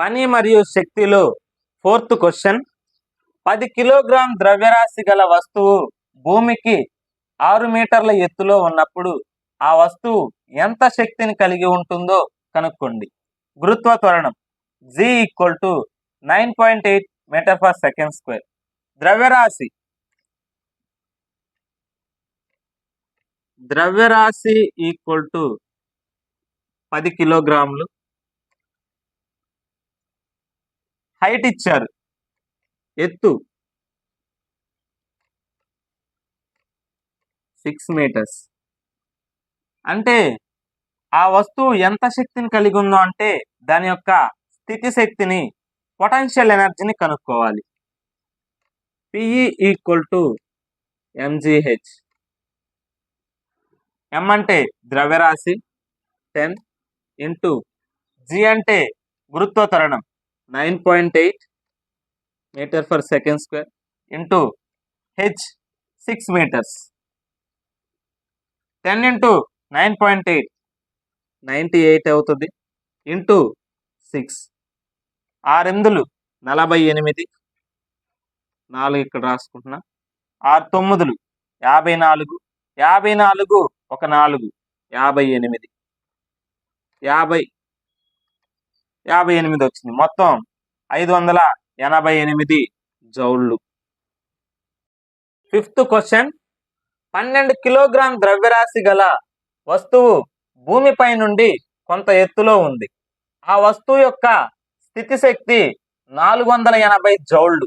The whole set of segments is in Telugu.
పని మరియు శక్తిలో. Fourth question. పది కిలోగ్రామ్ ద్రవ్యరాశి గల వస్తువు భూమికి ఆరు మీటర్ల ఎత్తులో ఉన్నప్పుడు ఆ వస్తువు ఎంత శక్తిని కలిగి ఉంటుందో కనుక్కోండి. గురుత్వ త్వరణం. G equal to nine point eight metre per second square ద్రవ్యరాశి. ద్రవ్యరాశి ఈక్వల్ టు పది కిలోగ్రాములు. హైట్ ఇచ్చారు. ఎత్తు సిక్స్ మీటర్స్. అంటే ఆ వస్తువు ఎంత శక్తిని కలిగి ఉందో అంటే దాని యొక్క స్థితి శక్తిని పొటెన్షియల్ ఎనర్జీని కనుక్కోవాలి. PE equal to MGH M అంటే ద్రవ్యరాశి టెన్ ఇంటూ జి అంటే గురుత్వ తరణం nine point eight metre per second square into H six metres. Ten into nine point eight ninety eight అవుతుంది ఇంటూ సిక్స్. ఆరెందులు నలభై ఎనిమిది. నాలుగు ఇక్కడ రాసుకుంటున్నా. ఆరు తొమ్మిదిలు? యాభై నాలుగు. యాభై నాలుగు ఒక నాలుగు. యాభై ఎనిమిది. యాభై. యాభై ఎనిమిది వచ్చింది. మొత్తం ఐదు వందల ఎనభై ఎనిమిది జౌళ్ళు. Fifth question. పన్నెండు కిలోగ్రామ్ ద్రవ్యరాశి గల వస్తువు భూమిపై నుండి కొంత ఎత్తులో ఉంది. ఆ వస్తువు యొక్క స్థితి శక్తి నాలుగు వందల ఎనభై జౌళ్ళు.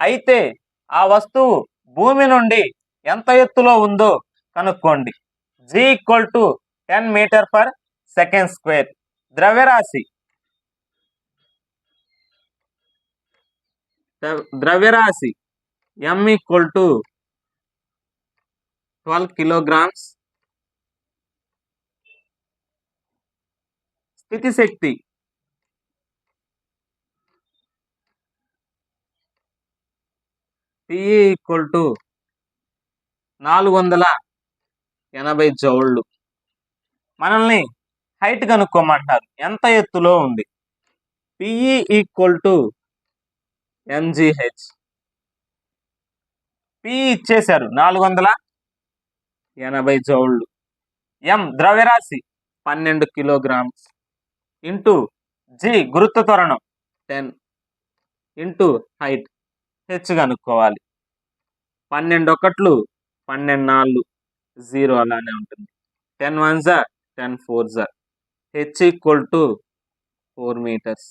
అయితే ఆ వస్తువు భూమి నుండి ఎంత ఎత్తులో ఉందో కనుక్కోండి. G equal to ten metre per second square ద్రవ్యరాశి ద్రవ్యరాశి. M equal to twelve kilograms స్థితి శక్తి పిఈ ఈక్వల్ టు నాలుగు వందల ఎనభై జౌళ్ళు. మనల్ని హైట్ కనుక్కోమంటారు. ఎంత ఎత్తులో ఉంది? PE equal to MGH P ఇచ్చేశారు నాలుగు వందల ఎనభై జౌళ్ళు. ఎం ద్రవ్యరాశి పన్నెండు కిలోగ్రామ్స్. ఇంటూ జి గురుత్వ త్వరణం టెన్. ఇంటూ హైట్ హెచ్ కనుక్కోవాలి. పన్నెండు ఒకట్లు పన్నెండు నాలుగు జీరో అలానే ఉంటుంది. టెన్ వన్ జా టెన్ ఫోర్ జా. H equal to four metres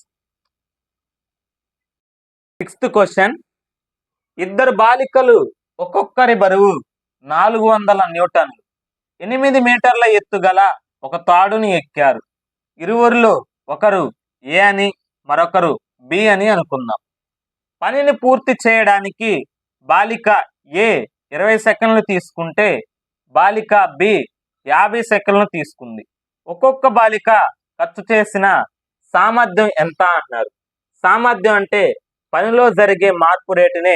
sixth question. ఇద్దరు బాలికలు ఒక్కొక్కరి బరువు నాలుగు వందల న్యూటన్లు. ఎనిమిది మీటర్ల ఎత్తు గల ఒక తాడుని ఎక్కారు. ఇరువురిలో ఒకరు ఏ అని మరొకరు బి అని అనుకుందాం. పనిని పూర్తి చేయడానికి బాలిక ఏ ఇరవై సెకండ్లు తీసుకుంటే బాలిక బి యాభై సెకండ్లు తీసుకుంది. ఒక్కొక్క బాలిక ఖర్చు చేసిన సామర్థ్యం ఎంత అన్నారు. సామర్థ్యం అంటే పనిలో జరిగే మార్పు రేటునే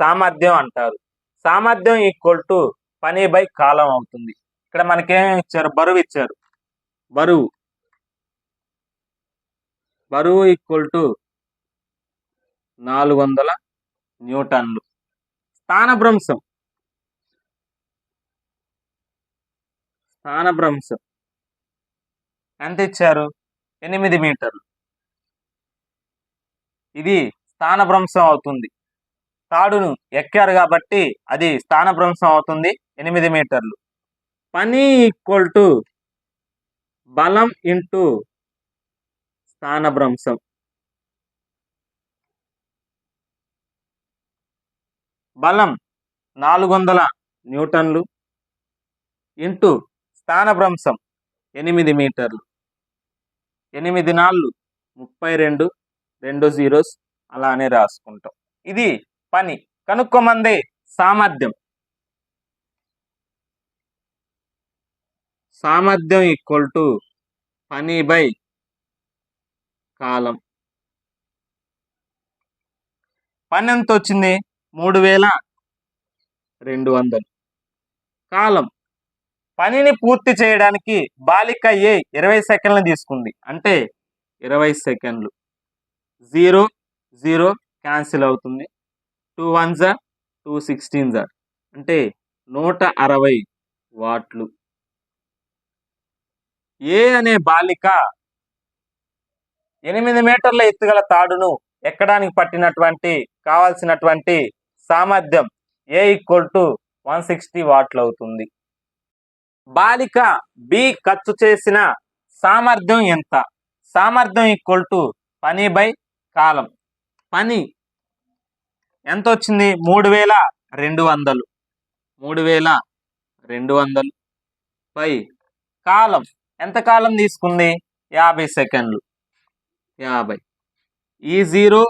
సామర్థ్యం అంటారు. సామర్థ్యం ఈక్వల్ టు పని బై కాలం అవుతుంది. ఇక్కడ మనకేం ఇచ్చారు? బరువు ఇచ్చారు. బరువు. బరువు ఈక్వల్ టు నాలుగు వందల న్యూటన్లు స్థానభ్రంశం స్థానభ్రంశం ఎంత ఇచ్చారు? ఎనిమిది మీటర్లు. ఇది స్థానభ్రంశం అవుతుంది. తాడును ఎక్కారు కాబట్టి అది స్థానభ్రంశం అవుతుంది ఎనిమిది మీటర్లు. పని ఈక్వల్ టు బలం ఇంటూ స్థానభ్రంశం. బలం నాలుగు వందల న్యూటన్లు ఇంటూ స్థానభ్రంశం ఎనిమిది మీటర్లు. ఎనిమిది నాళ్ళు ముప్పై రెండు రెండు జీరోస్ అలానే రాసుకుంటాం. ఇది పని. కనుక్కోమంది సామర్థ్యం. సామర్థ్యం ఈక్వల్ టు పని బై కాలం. పని ఎంత వచ్చింది మూడు వేల రెండు వందలు. కాలం. పనిని పూర్తి చేయడానికి బాలిక ఏ ఇరవై సెకండ్లు తీసుకుంది? అంటే ఇరవై సెకండ్లు. జీరో జీరో క్యాన్సిల్ అవుతుంది. టూ వన్ జా టూ సిక్స్టీన్ జా. అంటే నూట అరవై వాట్లు. ఏ అనే బాలిక ఎనిమిది మీటర్ల ఎత్తుగల తాడును ఎక్కడానికి పట్టినటువంటి కావాల్సినటువంటి సామర్థ్యం A equal to one sixty వాట్లు అవుతుంది. బాలిక బి ఖర్చు చేసిన సామర్థ్యం ఎంత? సామర్థ్యం ఈక్వల్ టు పని బై కాలం. పని. ఎంత వచ్చింది మూడు వేల రెండు వందలు. మూడు వేల రెండు వందలు. పై. కాలం. ఎంత కాలం తీసుకుంది? యాభై సెకండ్లు. యాభై. ఈ జీరో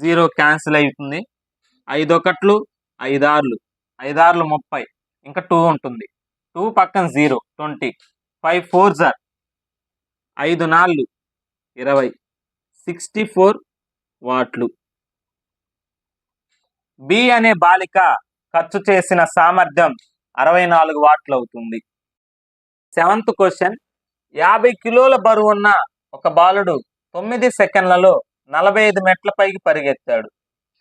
జీరో క్యాన్సిల్ అవుతుంది ఐదు ఒకట్లు ఐదార్లు. ఐదార్లు ముప్పై. ఇంకా టూ ఉంటుంది. టూ పక్కన జీరో ట్వంటీ. ఫైవ్ ఫోర్ జార్ ఐదు నాళ్ళు. ఇరవై. Sixty four వాట్లు. బి అనే బాలిక ఖర్చు చేసిన సామర్థ్యం అరవై నాలుగు వాట్లు అవుతుంది. Seventh question. యాభై కిలోల బరువు ఉన్న ఒక బాలుడు తొమ్మిది సెకండ్లలో నలభై ఐదు మెట్ల పైకి పరిగెత్తాడు.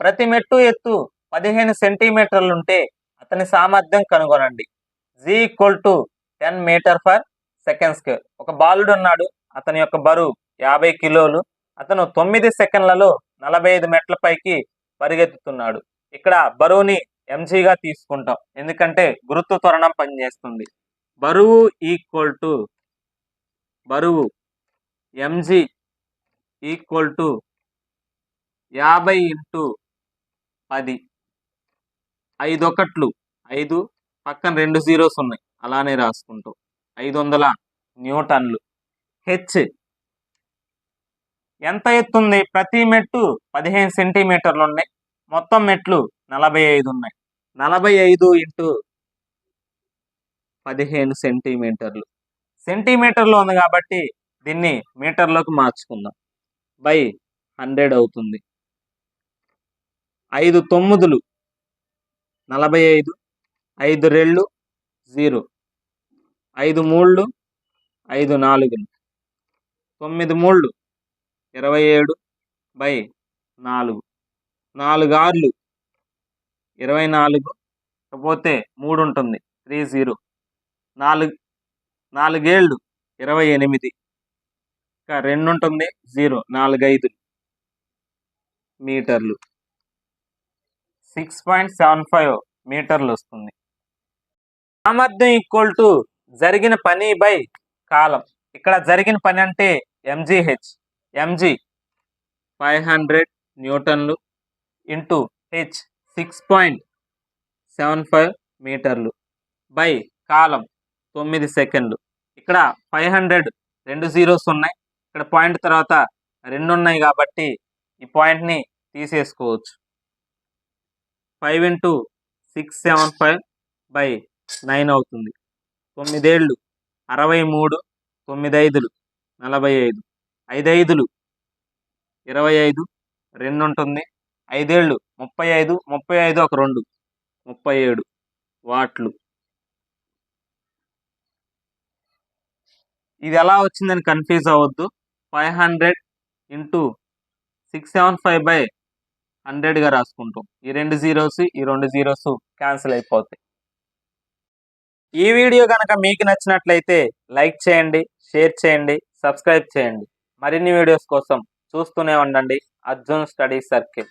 ప్రతి మెట్టు ఎత్తు పదిహేను సెంటీమీటర్లుంటే అతని సామర్థ్యం కనుగొనండి. G equal to ten metre per second square ఒక బాలుడు ఉన్నాడు అతని యొక్క బరువు యాభై కిలోలు. అతను తొమ్మిది సెకండ్లలో నలభై ఐదు మెట్ల పైకి పరిగెత్తుతున్నాడు. ఇక్కడ బరువుని ఎంజీగా తీసుకుంటాం. ఎందుకంటే గురుత్వ త్వరణం పనిచేస్తుంది. బరువు ఈక్వల్ టు బరువు ఎంజీ ఈక్వల్ టు యాభై ఇంటూ పది. ఐదు ఒకట్లు ఐదు పక్కన రెండు జీరోస్ ఉన్నాయి. అలానే రాసుకుంటాం. ఐదు వందల న్యూటన్లు. హెచ్ ఎంత ఎత్తుంది? ప్రతి మెట్టు పదిహేను సెంటీమీటర్లు ఉన్నాయి. మొత్తం మెట్లు నలభై ఐదు ఉన్నాయి. నలభై ఐదు ఇంటూ పదిహేను సెంటీమీటర్లు. సెంటీమీటర్లో ఉంది కాబట్టి దీన్ని మీటర్లోకి మార్చుకుందాం. బై హండ్రెడ్ అవుతుంది. ఐదు తొమ్మిదిలు నలభై ఐదు ఐదు రెళ్ళు జీరో. ఐదు మూళ్ళు ఐదు నాలుగులు తొమ్మిది మూళ్ళు ఇరవై ఏడు బై నాలుగు. నాలుగు ఆర్లు ఇరవై నాలుగు పోతే మూడు ఉంటుంది త్రీ జీరో. నాలుగు నాలుగేళ్ళు ఇరవై ఎనిమిది. ఇంకా రెండు ఉంటుంది జీరో నాలుగైదు మీటర్లు. సిక్స్ పాయింట్ సెవెన్ ఫైవ్ మీటర్లు వస్తుంది సామర్థ్యం ఈక్వల్ టు జరిగిన పని బై కాలం. ఇక్కడ జరిగిన పని అంటే MGH. MG five hundred న్యూటన్లు. Into H six point seven five మీటర్లు బై కాలం తొమ్మిది సెకండ్లు. ఇక్కడ ఫైవ్ హండ్రెడ్ రెండు జీరోస్ ఉన్నాయి. ఇక్కడ పాయింట్ తర్వాత రెండు ఉన్నాయి కాబట్టి ఈ పాయింట్ని తీసేసుకోవచ్చు. Five into six seven five by nine అవుతుంది. తొమ్మిదేళ్ళు అరవై మూడు తొమ్మిది ఐదులు నలభై ఐదు. ఐదు ఐదులు ఇరవై ఐదు రెండు ఉంటుంది. ఐదేళ్ళు. ముప్పై ఐదు ముప్పై ఐదు ఒక రెండు. ముప్పై ఏడు. వాట్లు. ఇది ఎలా వచ్చిందని కన్ఫ్యూజ్ అవ్వద్దు. Five hundred into six seven five by హండ్రెడ్గా రాసుకుంటాం. ఈ రెండు జీరోస్ ఈ రెండు జీరోస్ క్యాన్సిల్ అయిపోతాయి. ఈ వీడియో కనుక మీకు నచ్చినట్లయితే లైక్ చేయండి షేర్ చేయండి సబ్స్క్రైబ్ చేయండి. మరిన్ని వీడియోస్ కోసం చూస్తూనే ఉండండి. Arjun study circle.